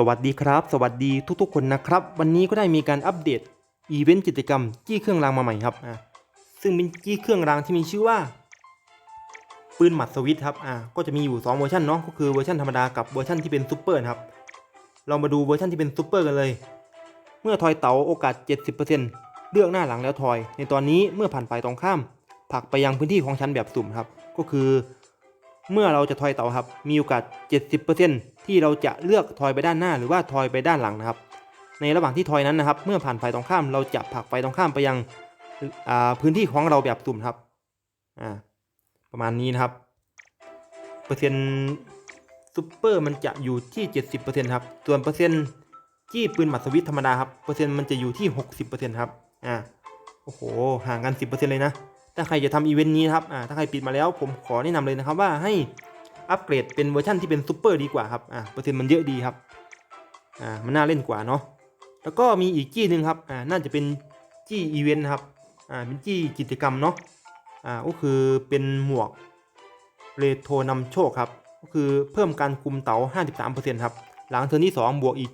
สวัสดีครับ สวัสดีทุกๆ คนนะครับ วันนี้ก็ได้มีการอัปเดตอีเวนต์กิจกรรมจี้เครื่องรางมาใหม่ครับอ่าซึ่งเป็นจี้เครื่องรางที่มีชื่อว่า ปืนหมัดสวิตช์ครับอ่าก็จะมีอยู่ 2 เวอร์ชันเนาะก็คือเวอร์ชันธรรมดากับเวอร์ชันที่เป็นซูเปอร์ครับ เรามาดูเวอร์ชันที่เป็นซูเปอร์กันเลย เมื่อทอยเต๋าโอกาส 70%เลือกหน้าหลังแล้วทอย ในตอนนี้เมื่อผ่านฝ่ายตรงข้ามผักไปยังพื้นที่ของชั้นแบบสุ่มครับ ก็คือ เมื่อเราจะทอยเต๋าครับมีโอกาส 70% ที่เราจะเลือกทอยไปด้านหน้าหรือว่าทอยไปด้านหลังนะครับ ในระหว่างที่ทอยนั้นนะครับ เมื่อผ่านฝ่ายตรงข้ามเราจะผลักฝ่ายตรงข้ามไปยังพื้นที่ของเราแบบสุ่มครับประมาณนี้นะครับ เปอร์เซ็นต์ซูเปอร์มันจะอยู่ที่ 70%ครับ ส่วนเปอร์เซ็นต์ที่ปืนหมัดสวิตธรรมดาครับเปอร์เซ็นต์มันจะอยู่ที่ 60%ครับอ่าโอ้โหห่างกัน 10%เลยนะ ถ้าใครจะทำอีเวนต์นี้นะครับอ่าถ้าใครปิดมาแล้วผมขอแนะนำเลยนะครับว่าให้ อัปเกรดเป็นเวอร์ชันที่เป็นซูเปอร์ดีกว่าครับอ่าเปอร์เซ็นต์มันเยอะดีครับอ่ามันน่าเล่นกว่าเนาะแล้วก็มีอีกจี้หนึ่งครับอ่าน่าจะเป็นจี้อีเวนต์ครับอ่าเป็นจี้กิจกรรมเนาะอ่าก็คือเป็นหมวกเรโทนำโชคครับก็คือเพิ่มการคุมเต๋า53%ครับหลังเทิร์นที่ 2 บวกอีก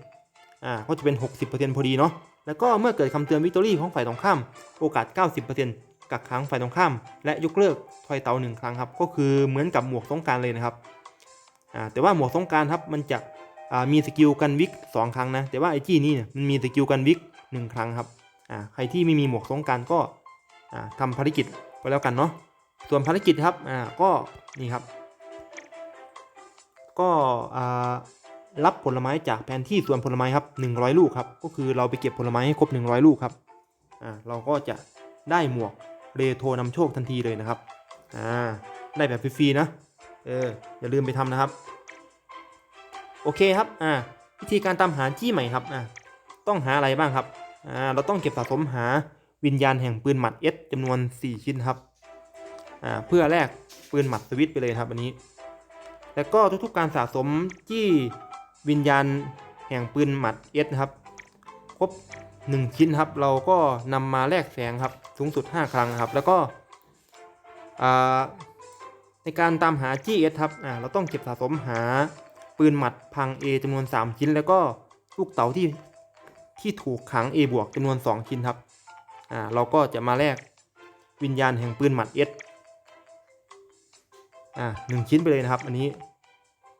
7%อ่าก็จะเป็น 60%พอดีเนาะแล้วก็เมื่อเกิดคำเตือนวิกตอรี่ของฝ่ายตรงข้ามโอกาส 90% กักขังฝ่ายตรงข้าม และยกเลิกทอยเตาหนึ่งครั้งครับ ก็คือเหมือนกับหมวกสงการเลยนะครับแต่ว่าหมวกสงการครับมันจะมีสกิลกันวิกสองครั้งนะ แต่ว่าไอจี้นี่เนี่ยมันมีสกิลกันวิกหนึ่งครั้งครับใครที่ไม่มีหมวกสงการก็อ่าทำภารกิจก็แล้วกันเนาะส่วนภารกิจครับก็นี่ครับ ก็รับผลไม้จากแผนที่สวนผลไม้ครับ100 ลูกครับ ก็คือเราไปเก็บผลไม้ให้ครบ 100 ลูกครับ เราก็จะได้หมวก เรโทรนำโชคทันทีเลยนะครับ อ่า ได้แบบฟรีๆนะ เออ อย่าลืมไปทำนะครับ โอเคครับ อ่า วิธีการตามหาจี้ใหม่ครับ อ่า ต้องหาอะไรบ้างครับ อ่า เราต้องเก็บสะสมหาวิญญาณแห่งปืนหมัด S จำนวน 4 ชิ้นครับ อ่า เพื่อแลกปืนหมัดสวิตไปเลยครับอันนี้ แล้วก็ทุกๆการสะสมจี้วิญญาณแห่งปืนหมัด S นะครับ ครบ 1 ชิ้นครับ เราก็นำมาแลกแสงครับ สูงสุด 5 ครั้งครับ แล้วก็ในการตามหา GS ครับเราต้องเก็บสะสมหาปืนหมัดพัง A จำนวน 3 ชิ้น แล้วก็ลูกเต๋าที่ที่ถูกขัง A บวกจำนวน 2 ชิ้นครับเราก็จะมาแลกวิญญาณแห่งปืนหมัด S อ่าหนึ่งชิ้นไปเลยนะครับ อันนี้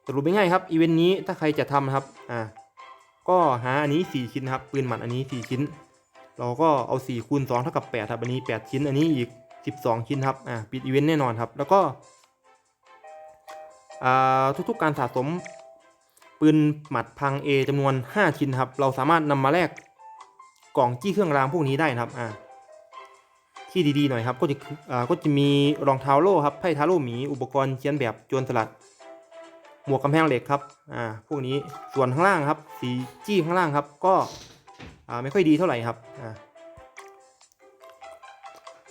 สรุปง่ายๆครับอีเวนต์นี้ถ้าใครจะทำครับอ่า ก็หาอันนี้ 4 ชิ้นนะครับ ปืนหมัดอันนี้ 4 ชิ้น เราก็เอา4คูณ2เท่ากับ8ครับ อันนี้ 8 ชิ้น อันนี้อีก 12 ชิ้นครับ อ่า ปิดอีเวนต์แน่นอนครับ แล้วก็ อ่า ทุกๆ การสะสม ปืนหมัดพัง A จำนวน 5 ชิ้นครับ เราสามารถนำมาแลกกล่องจี้เครื่องรางพวกนี้ได้นะครับ อ่า ที่ดีๆหน่อยครับ ก็จะคืออ่า ก็จะมีรองเท้าโล่ครับ ไพ่ทาโร่หมี อุปกรณ์เขียนแบบโจรสลัด หมวกกำแพงเหล็กครับอ่าพวกนี้ส่วนข้างล่างครับ สีจี้ข้างล่างครับ ก็อ่าไม่ค่อยดีเท่าไหร่ครับอ่า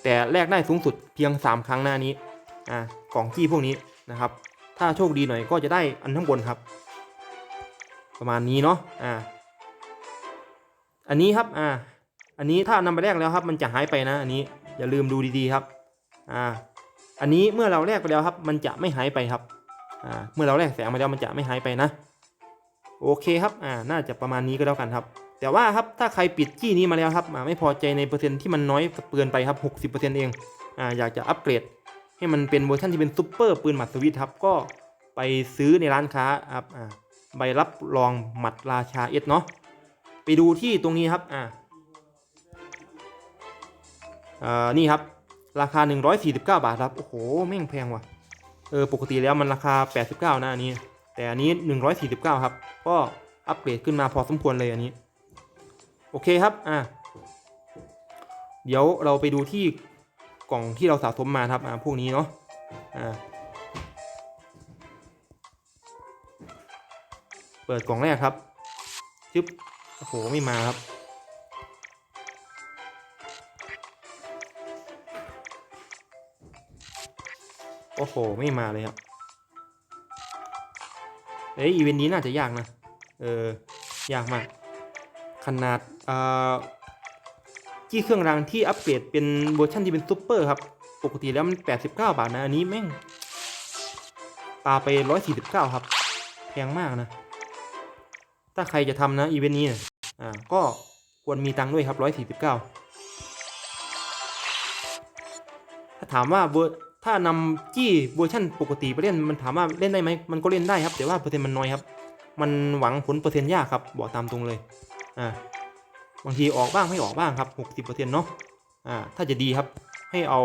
แต่แลกได้สูงสุดเพียง 3 ครั้งหน้านี้อ่ากล่องจี้พวกนี้นะครับ ถ้าโชคดีหน่อยก็จะได้อันข้างบนครับ ประมาณนี้เนาะอ่าอันนี้ครับอ่าอันนี้ถ้านำไปแลกแล้วครับ มันจะหายไปนะอันนี้อย่าลืมดูดีๆครับอ่าอันนี้เมื่อเราแลกไปแล้วครับ มันจะไม่หายไปครับ เมื่อเราแลกแสงมาแล้วมันจะไม่หายไปนะ โอเคครับอ่าน่าจะประมาณนี้ก็แล้วกันครับ แต่ว่าครับถ้าใครปิดจี้นี้มาแล้วครับอ่าไม่พอใจในเปอร์เซ็นต์ที่มันน้อยเกินไปครับ60%เองอ่าอยากจะอัปเกรด ให้มันเป็นเวอร์ชันที่เป็นซุปเปอร์ปืนหมัดสวิตครับก็ไปซื้อในร้านค้าครับอ่าใบรับรองหมัดราชาเอสเนาะไปดูที่ตรงนี้ครับอ่าอ่านี่ครับราคา 149 บาทครับ โอ้โห แม่งแพงว่ะ เออปกติแล้วมันราคา 89 นะอันนี้ แต่อันนี้ 149 ครับ ก็อัปเกรดขึ้นมาพอสมควรเลยอันนี้ โอเคครับ อ่าเดี๋ยวเราไปดูที่กล่องที่เราสะสมมาครับ อ่าพวกนี้เนาะ อ่า เปิดกล่องแรกครับ จึ๊บ โอ้โห ไม่มาครับ โอ้โห ไม่มาเลยครับ เอ้ยอีเวนต์นี้น่าจะยากนะ เออ ยากมาก ขนาดอ่าจี้เครื่องรางที่อัปเกรดเป็นเวอร์ชันที่เป็นซูเปอร์ครับ ปกติแล้วมัน 89 บาทนะ อันนี้แม่งปาไป 149 ครับ แพงมากนะ ถ้าใครจะทำนะอีเวนต์นี้นะอ่า ก็ควรมีตังค์ด้วยครับร้อยสี่สิบเก้าถ้าถามว่าเวอร์ ถ้านำจี้เวอร์ชันปกติไปเล่นมันถามว่าเล่นได้ไหมมันก็เล่นได้ครับ แต่ว่าเปอร์เซ็นต์มันน้อยครับ มันหวังผลเปอร์เซ็นต์ยากครับบอกตามตรงเลยอ่าบางทีออกบ้างไม่ออกบ้างครับหกสิบเปอร์เซ็นต์เนาะอ่าถ้าจะดีครับให้เอา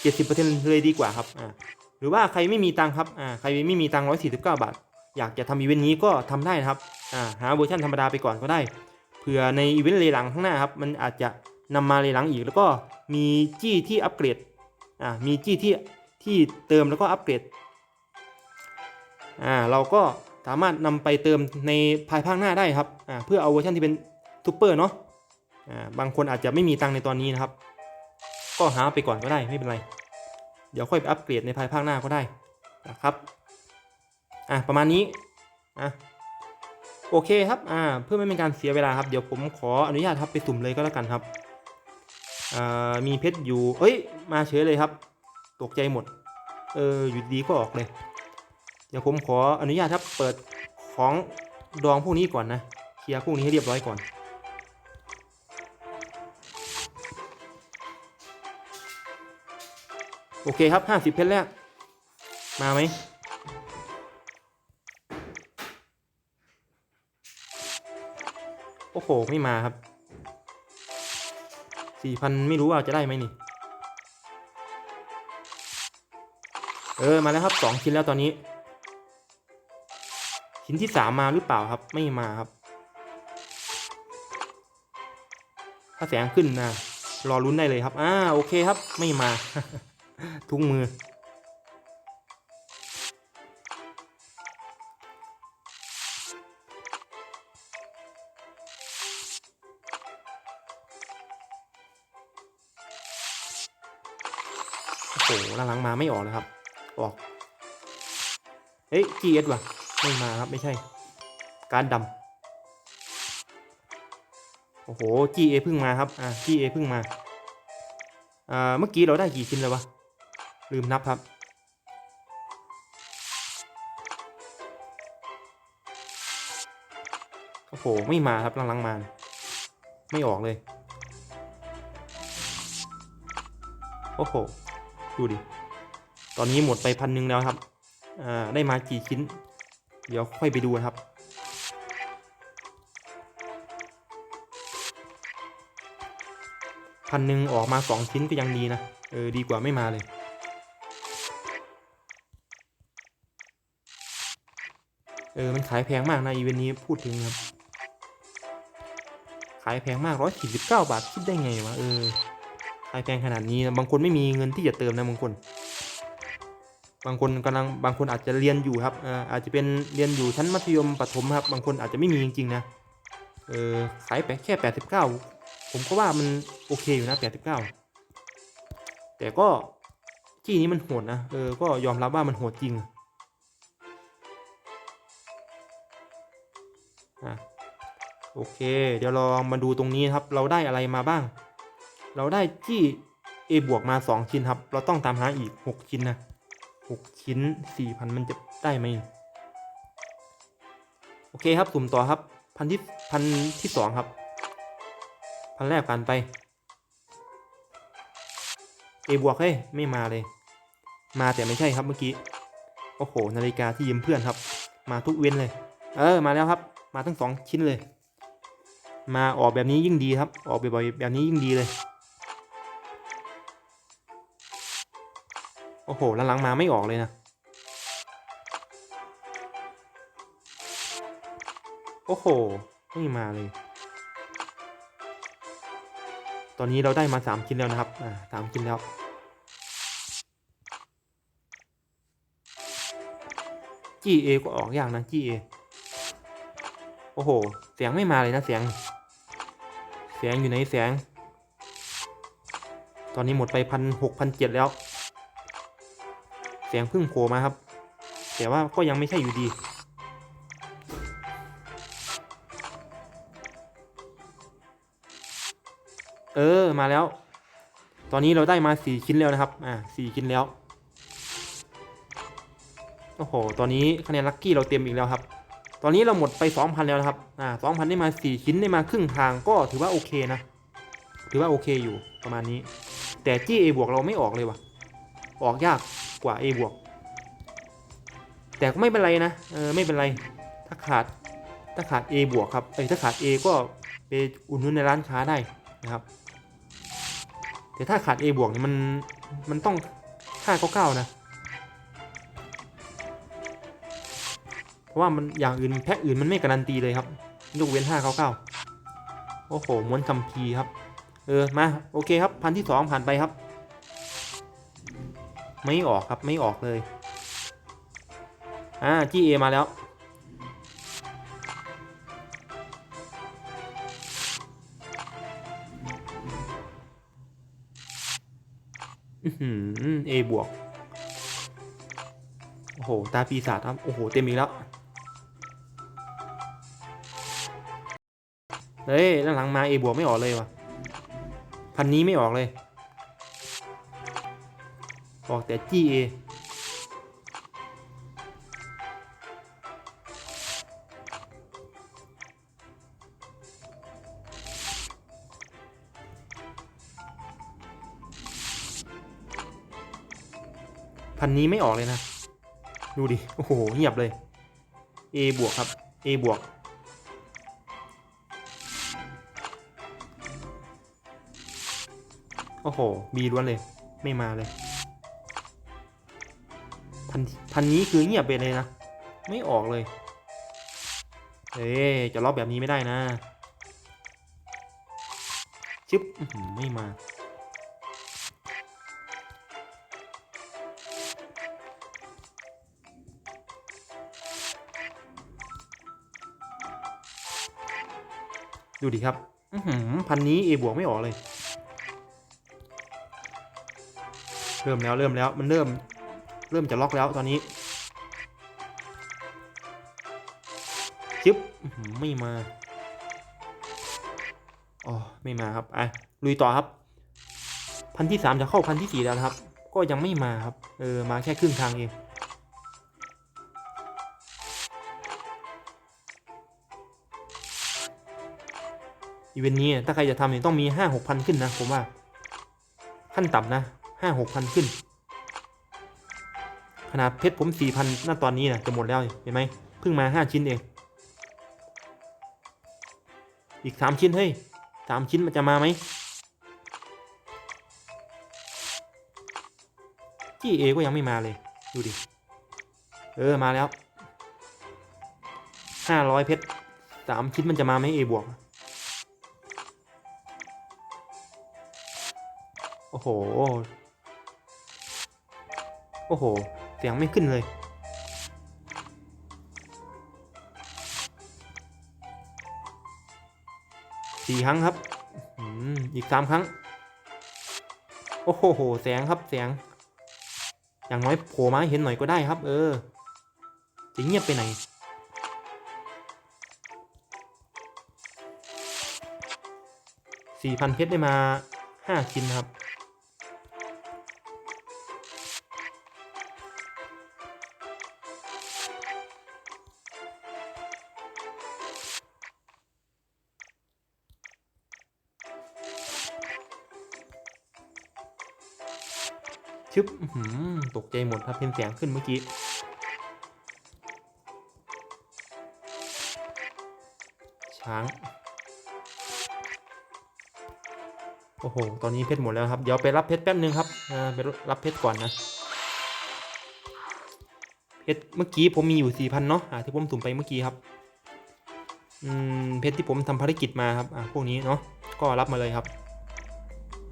เจ็ดสิบเปอร์เซ็นต์เลยดีกว่าครับอ่าหรือว่าใครไม่มีตังครับอ่าใครไม่มีตังร้อยสี่สิบเก้าบาท อยากจะทำอีเวนต์นี้ก็ทำได้นะครับอ่าหาเวอร์ชันธรรมดาไปก่อนก็ได้เผื่อในอีเวนต์เลยหลังข้างหน้าครับมันอาจจะนำมาเลยหลังอีกแล้วก็มีจี้ที่อัปเกรด อ่ามีจี้ที่ที่เติมแล้วก็อัปเกรดอ่าเราก็สามารถนำไปเติมในภายภาคหน้าได้ครับอ่าเพื่อเอาเวอร์ชันที่เป็นซูเปอร์เนาะอ่าบางคนอาจจะไม่มีตังในตอนนี้นะครับ ก็หาไปก่อนก็ได้ไม่เป็นไร เดี๋ยวค่อยไปอัปเกรดในภายภาคหน้าก็ได้นะครับอะประมาณนี้อะโอเคครับอ่าเพื่อไม่เป็นการเสียเวลาครับ เดี๋ยวผมขออนุญาตครับไปสุ่มเลยก็แล้วกันครับ มีเพชรอยู่ เอ้ย มาเฉยเลยครับ ตกใจหมด เออ อยู่ดีก็ออกเลย เดี๋ยวผมขออนุญาตครับ เปิดของดองพวกนี้ก่อนนะ เคลียร์พวกนี้ให้เรียบร้อยก่อน โอเคครับห้าสิบเพชรแรก มาไหมโอ้โห ไม่มาครับ สี่พันไม่รู้ว่าจะได้ไหมนี่ เออมาแล้วครับสองชิ้นแล้วตอนนี้ ชิ้นที่สามมาหรือเปล่าครับไม่มาครับ ถ้าแสงขึ้นนะรอลุ้นได้เลยครับ อ่าโอเคครับไม่มา ทุกมือ โอ้โหหลังๆมาไม่ออกเลยครับ ออกเฮ้ย GS ว่ะไม่มาครับไม่ใช่ การดำโอ้โห GA เอพิ่งมาครับอ่า GA เอพิ่งมาอ่าเมื่อกี้เราได้กี่ชิ้นแล้ววะลืมนับครับโอ้โหไม่มาครับหลังๆมา ไม่ออกเลย โอ้โห ดูดิ ตอนนี้หมดไปพันหนึ่งแล้วครับ อ่า ได้มากี่ชิ้น เดี๋ยวค่อยไปดูครับ พันหนึ่งออกมาสองชิ้นก็ยังดีนะ เออ ดีกว่าไม่มาเลยเออ มันขายแพงมากนะอีเวนต์นี้พูดถึงครับ ขายแพงมากร้อยสี่สิบเก้าบาทคิดได้ไงวะ เออ ขายแพงขนาดนี้นะบางคนไม่มีเงินที่จะเติมนะบางคน บางคนกำลังบางคนอาจจะเรียนอยู่ครับอาอาจจะเป็นเรียนอยู่ชั้นมัธยมประถมครับ บางคนอาจจะไม่มีจริงๆนะเออขายไปแค่แปดสิบเก้าผมก็ว่ามันโอเคอยู่นะแปดสิบเก้าแต่ก็ที่นี้มันโหดนะเออก็ยอมรับว่ามันโหดจริงอะโอเค เดี๋ยวลองมาดูตรงนี้ครับ เราได้อะไรมาบ้าง เราได้ที่ A บวกมา 2 ชิ้นครับ เราต้องตามหาอีก 6 ชิ้นนะ 6 ชิ้น 4,000 มันจะได้ไหม โอเคครับ สุ่มต่อครับ พันที่พันที่สองครับ พันแรกผ่านไป A บวกเฮ้ย ไม่มาเลย มาแต่ไม่ใช่ครับเมื่อกี้ โอ้โห นาฬิกาที่ยืมเพื่อนครับ มาทุกเว้นเลย เออ มาแล้วครับ มาทั้งสองชิ้นเลย มาออกแบบนี้ยิ่งดีครับ ออกบ่อยๆแบบนี้ยิ่งดีเลย อ้โหหลังๆมาไม่ออกเลยนะ โอ้โห ไม่มาเลย ตอนนี้เราได้มาสามชิ้นแล้วนะครับ อ่าสามชิ้นแล้ว GA ก็ออกยากนะ GA โอ้โห เสียงไม่มาเลยนะเสียง เสียงอยู่ไหนเสียง ตอนนี้หมดไปพันหกพันเจ็ดแล้ว สียงพิ่งโผล่มาครับ แต่ว่าก็ยังไม่ใช่อยู่ดี เออมาแล้ว ตอนนี้เราได้มาสี่ชิ้นแล้วนะครับ อ่าสี่ชิ้นแล้ว โอ้โห ตอนนี้คะแนนลัคกี้เราเต็มอีกแล้วครับ ตอนนี้เราหมดไปสองพันแล้วนะครับ อ่าสองพันได้มาสี่ชิ้นได้มาครึ่งทางก็ถือว่าโอเคนะ ถือว่าโอเคอยู่ประมาณนี้ แต่จี้ A บวกเราไม่ออกเลยว่ะ ออกยาก กว่า A บวก แต่ก็ไม่เป็นไรนะเออไม่เป็นไร ถ้าขาดถ้าขาด A บวกครับเอ้ถ้าขาด A ก็ไปอุ่นนุนในร้านค้าได้นะครับแต่ถ้าขาด A บวกเนี่ยมันมันต้อง599นะ เพราะว่ามันอย่างอื่นแพ็คอื่นมันไม่การันตีเลยครับยกเว้น599โอ้โหม้วนคัมภีครับ เออมาโอเคครับพันที่สองผ่านไปครับ ไม่ออกครับไม่ออกเลย อ่า GA มาแล้ว อือหือบวก โอ้โห ตาปีศาจครับ โอ้โห เต็มอีกแล้ว เฮ้ยด้านหลังมา A บวกไม่ออกเลยวะพันนี้ไม่ออกเลย ออกแต่ GA พันนี้ไม่ออกเลยนะ ดูดิ โอ้โห เงียบเลย A บวกครับ A บวกโอ้โห B ล้วนเลย ไม่มาเลย พันพันนี้คือเงียบไปเลยนะ ไม่ออกเลย เอ๊จะล็อกแบบนี้ไม่ได้นะ ชึบไม่มา ดูดิครับอื้อหือพันนี้ A บวกไม่ออกเลย เริ่มแล้วเริ่มแล้วมันเริ่ม เริ่มจะล็อกแล้วตอนนี้จึ๊บไม่มาอ๋อไม่มาครับอะลุยต่อครับ พันที่สามจะเข้าพันที่สี่แล้วครับ ก็ยังไม่มาครับ เออ มาแค่ครึ่งทางเองอีเวนต์นี้ถ้าใครจะทำเนี่ยต้องมีห้าหกพันขึ้นนะผมว่า ขั้นต่ำนะห้าหกพันขึ้น ขนาดเพชรผมสี่พันณตอนนี้นะจะหมดแล้วเห็นไหมเพิ่งมาห้าชิ้นเอง อีกสามชิ้นเฮ้ยสามชิ้นมันจะมาไหมจี้เอก็ยังไม่มาเลย ดูดิ เออมาแล้วห้าร้อยเพชรสามชิ้นมันจะมาไหมเอบวก โอ้โห โอ้โห สียงไม่ขึ้นเลย สี่ครั้งครับอืมอีกสามครั้ง โอ้โห แสงครับแสง อย่างน้อยโผล่มาให้เห็นหน่อยก็ได้ครับ เออจะเงียบไปไหนสี่พันเพชรได้มาห้าชิ้นครับ ชึบตกใจหมดครับเห็นเสียงขึ้นเมื่อกี้ช้าง โอ้โห ตอนนี้เพชรหมดแล้วครับ เดี๋ยวไปรับเพชรแป๊บนึงครับอ่าไปรับเพชรก่อนนะ เพชรเมื่อกี้ผมมีอยู่สี่พันเนาะอ่าที่ผมสุ่มไปเมื่อกี้ครับ อืม เพชรที่ผมทำภารกิจมาครับ อ่าพวกนี้เนาะ ก็รับมาเลยครับ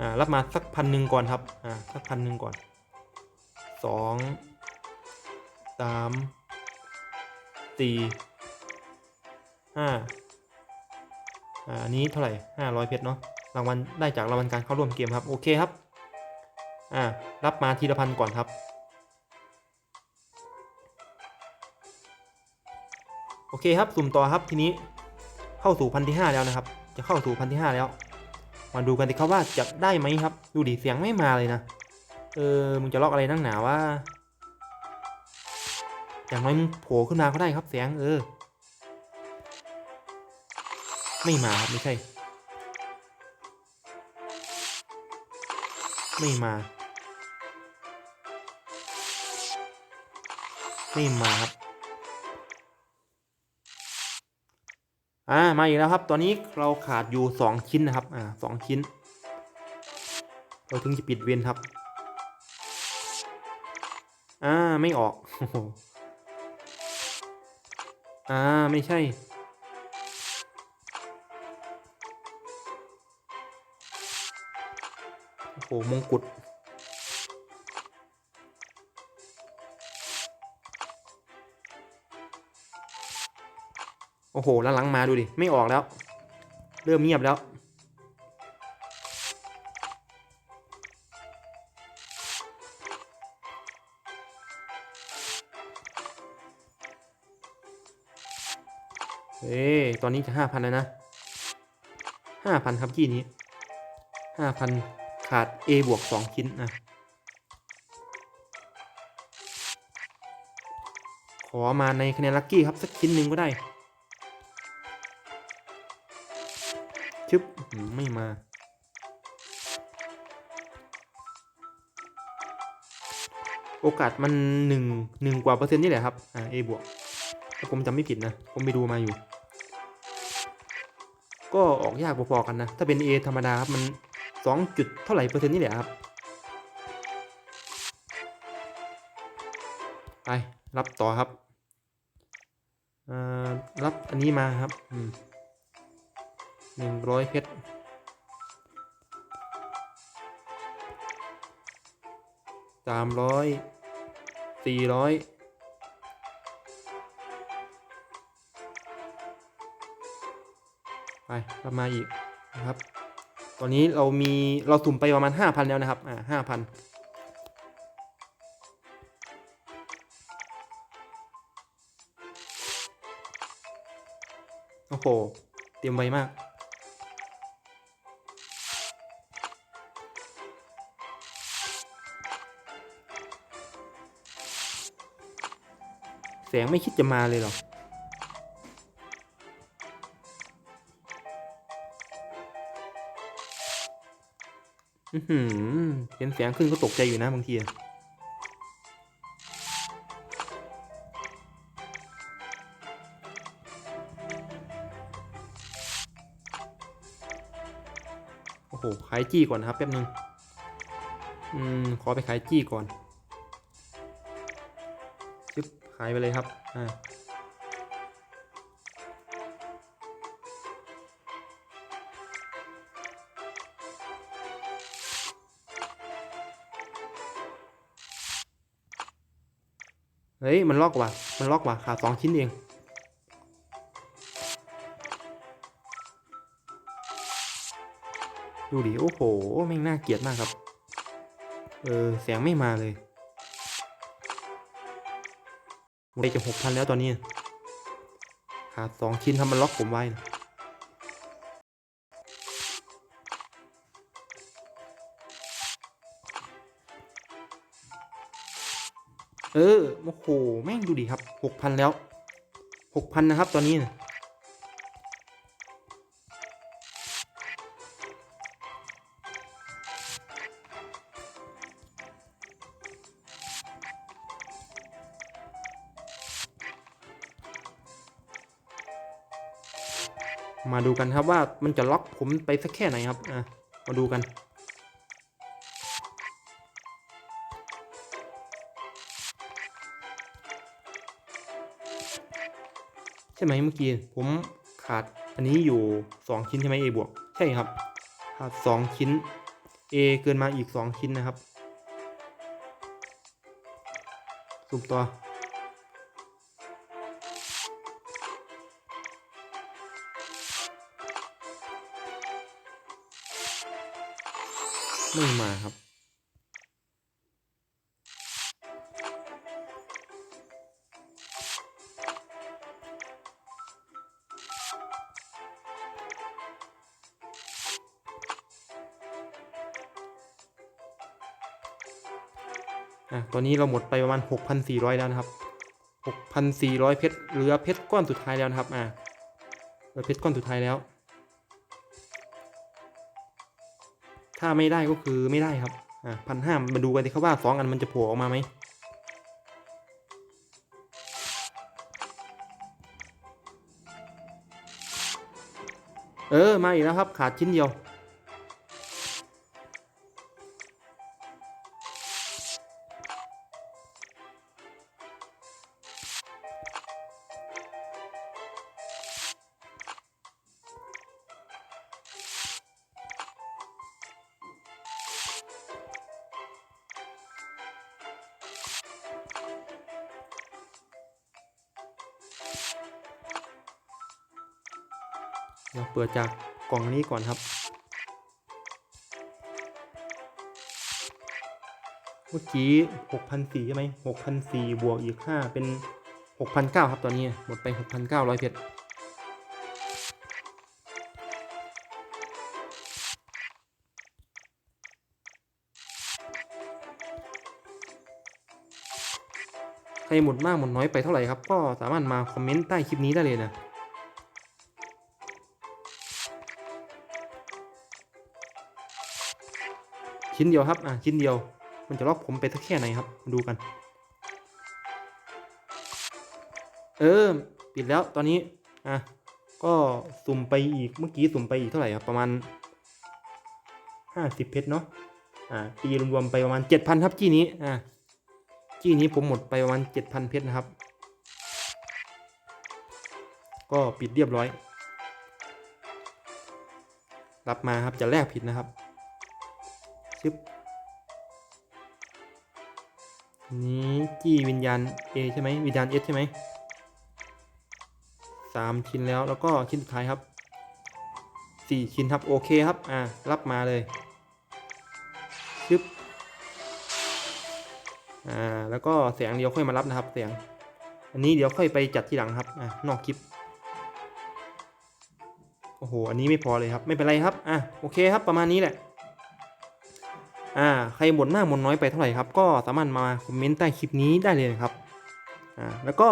อ่า รับมาสักพันหนึ่งก่อนครับ อ่า สักพันหนึ่งก่อน สองสามสี่ห้าอันนี้เท่าไหร่ห้าร้อยเพชรเนาะรางวัลได้จากรางวัลการเข้าร่วมเกมครับ โอเคครับอ่ารับมาทีละพันก่อนครับ โอเคครับสุ่มต่อครับทีนี้เข้าสู่พันที่ห้าแล้วนะครับ จะเข้าสู่พันที่ห้าแล้ว มาดูกันดีครับว่าจะได้ไหมครับ ดูดิเสียงไม่มาเลยนะ เออ มึงจะล็อกอะไรนั่งหนาว่า อย่างน้อยมึงโผล่ขึ้นมาก็ได้ครับเสียงเออ ไม่มาครับไม่ใช่ ไม่มา ไม่มาครับ อ่า มาอีกแล้วครับ ตอนนี้เราขาดอยู่สองชิ้นนะครับ อ่าสองชิ้น เราถึงจะปิดเวียนครับ อ่าไม่ออก อ่าไม่ใช่ โอ้โหมงกุฎโอ้โหแล้วหลังมาดูดิ ไม่ออกแล้ว เริ่มเงียบแล้ว เอ้ตอนนี้จะห้าพันแล้วนะห้าพันครับกี้นี้ห้าพันขาด A บวกสองชิ้นนะขอมาในคะแนนลัคกี้ครับ สักชิ้นหนึ่งก็ได้ ชึบไม่มา โอกาสมันหนึ่งหนึ่งกว่าเปอร์เซ็นต์นี่แหละครับ อ่า A บวกถ้าผมจำไม่ผิดนะ ผมไปดูมาอยู่ ก็ออกยากพอๆกันนะ ถ้าเป็น A ธรรมดาครับมันสองจุดเท่าไหร่เปอร์เซ็นต์นี่แหละครับ ไป รับต่อครับรับอันนี้มาครับหนึ่งร้อยเพชรสามร้อยสี่ร้อย ไปรับมาอีกนะครับ ตอนนี้เรามีเราสุ่มไปประมาณห้าพันแล้วนะครับ อ่าห้าพันโอ้โห เตรียมไวมาก แสงไม่คิดจะมาเลยเหรอ เห็นเสียงขึ้นก็ตกใจอยู่นะบางทีโอ้โห ขายจี้ก่อนนะครับแป๊บนึง อืม ขอไปขายจี้ก่อนจึ๊บขายไปเลยครับ อ่า เฮ้ย มันล็อกว่ะ มันล็อกว่ะขาดสองชิ้นเอง ดูดิ โอ้โห แม่งน่าเกลียดมากครับ เออเสียงไม่มาเลยไปจะหกพันแล้วตอนนี้ ขาดสองชิ้นทำมันล็อกผมไว้นะ เออโอ้โหแม่งดูดิครับหกพันแล้วหกพันนะครับ ตอนนี้นะมาดูกันครับว่ามันจะล็อกผมไปสักแค่ไหนครับ อะ มาดูกัน ช่ไหมเมื่อกี้ผมขาดอันนี้อยู่ 2 ชิ้นใช่ไหม A บวกใช่ครับ ขาด 2 ชิ้น A เกินมาอีก 2 ชิ้นนะครับสุ่มตัวไม่มาครับ ตอนนี้เราหมดไปประมาณ 6,400 แล้วนะครับ 6,400 เพชรเหลือเพชรก้อนสุดท้ายแล้วนะครับ อ่าเหลือเพชรก้อนสุดท้ายแล้ว ถ้าไม่ได้ก็คือไม่ได้ครับ อ่าพันห้ามาดูกันดีครับว่าสองอันมันจะโผล่ออกมาไหมเออ มาอีกแล้วครับ ขาดชิ้นเดียว เดี๋ยวเปิดจากกล่องนี้ก่อนครับ เมื่อกี้6,400ใช่ไหม6,400บวกอีก 5 เป็น 6,900 ครับตอนนี้ หมดไป 6,900 เพชรใครหมดมากหมดน้อยไปเท่าไหร่ครับ ก็สามารถมาคอมเมนต์ใต้คลิปนี้ได้เลยนะ ชิ้นเดียวครับอะชิ้นเดียว มันจะล็อกผมไปสักแค่ไหนครับมาดูกัน เออ ปิดแล้วตอนนี้อะก็สุ่มไปอีกเมื่อกี้สุ่มไปอีกเท่าไหร่ครับประมาณห้าสิบเพชรเนาะอ่าตีรวมๆไปประมาณเจ็ดพันครับจี้นี้อ่าจี้นี้ผมหมดไปประมาณเจ็ดพันเพชรนะครับ ก็ปิดเรียบร้อย รับมาครับจะแลกผิดนะครับ ชึบนี้จี้วิญญาณ A ใช่ไหมวิญญาณ S ใช่ไหมสามชิ้นแล้วแล้วก็ชิ้นสุดท้ายครับสี่ชิ้นครับโอเคครับอ่ารับมาเลยชึบอ่าแล้วก็เสียงเดี๋ยวค่อยมารับนะครับเสียง อันนี้เดี๋ยวค่อยไปจัดทีหลังครับอ่านอกคลิปโอ้โหอันนี้ไม่พอเลยครับไม่เป็นไรครับอะโอเคครับประมาณนี้แหละ อ่าใครหมดมากหมดน้อยไปเท่าไหร่ครับ ก็สามารถมาคอมเมนต์ใต้คลิปนี้ได้เลยนะครับอ่าแล้วก็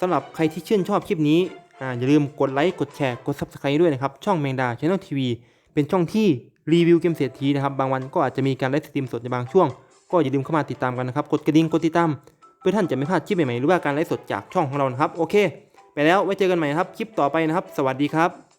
สำหรับใครที่ชื่นชอบคลิปนี้อ่าอย่าลืมกดไลค์กดแชร์กด Subscribe ด้วยนะครับ ช่องแมงดาช n น l ทีวีเป็นช่องที่รีวิวเกมเศรษฐีนะครับ บางวันก็อาจจะมีการไลฟ์สตรีมสดในบางช่วง ก็อย่าลืมเข้ามาติดตามกันนะครับ กดกระดิ่งกดติดตาม เพื่อท่านจะไม่พลาดคลิปใหม่ๆหรือว่าการไลฟ์สดจากช่องของเรานะครับ โอเค ไปแล้วไว้เจอกันใหม่ครับ คลิปต่อไปนะครับ สวัสดีครับ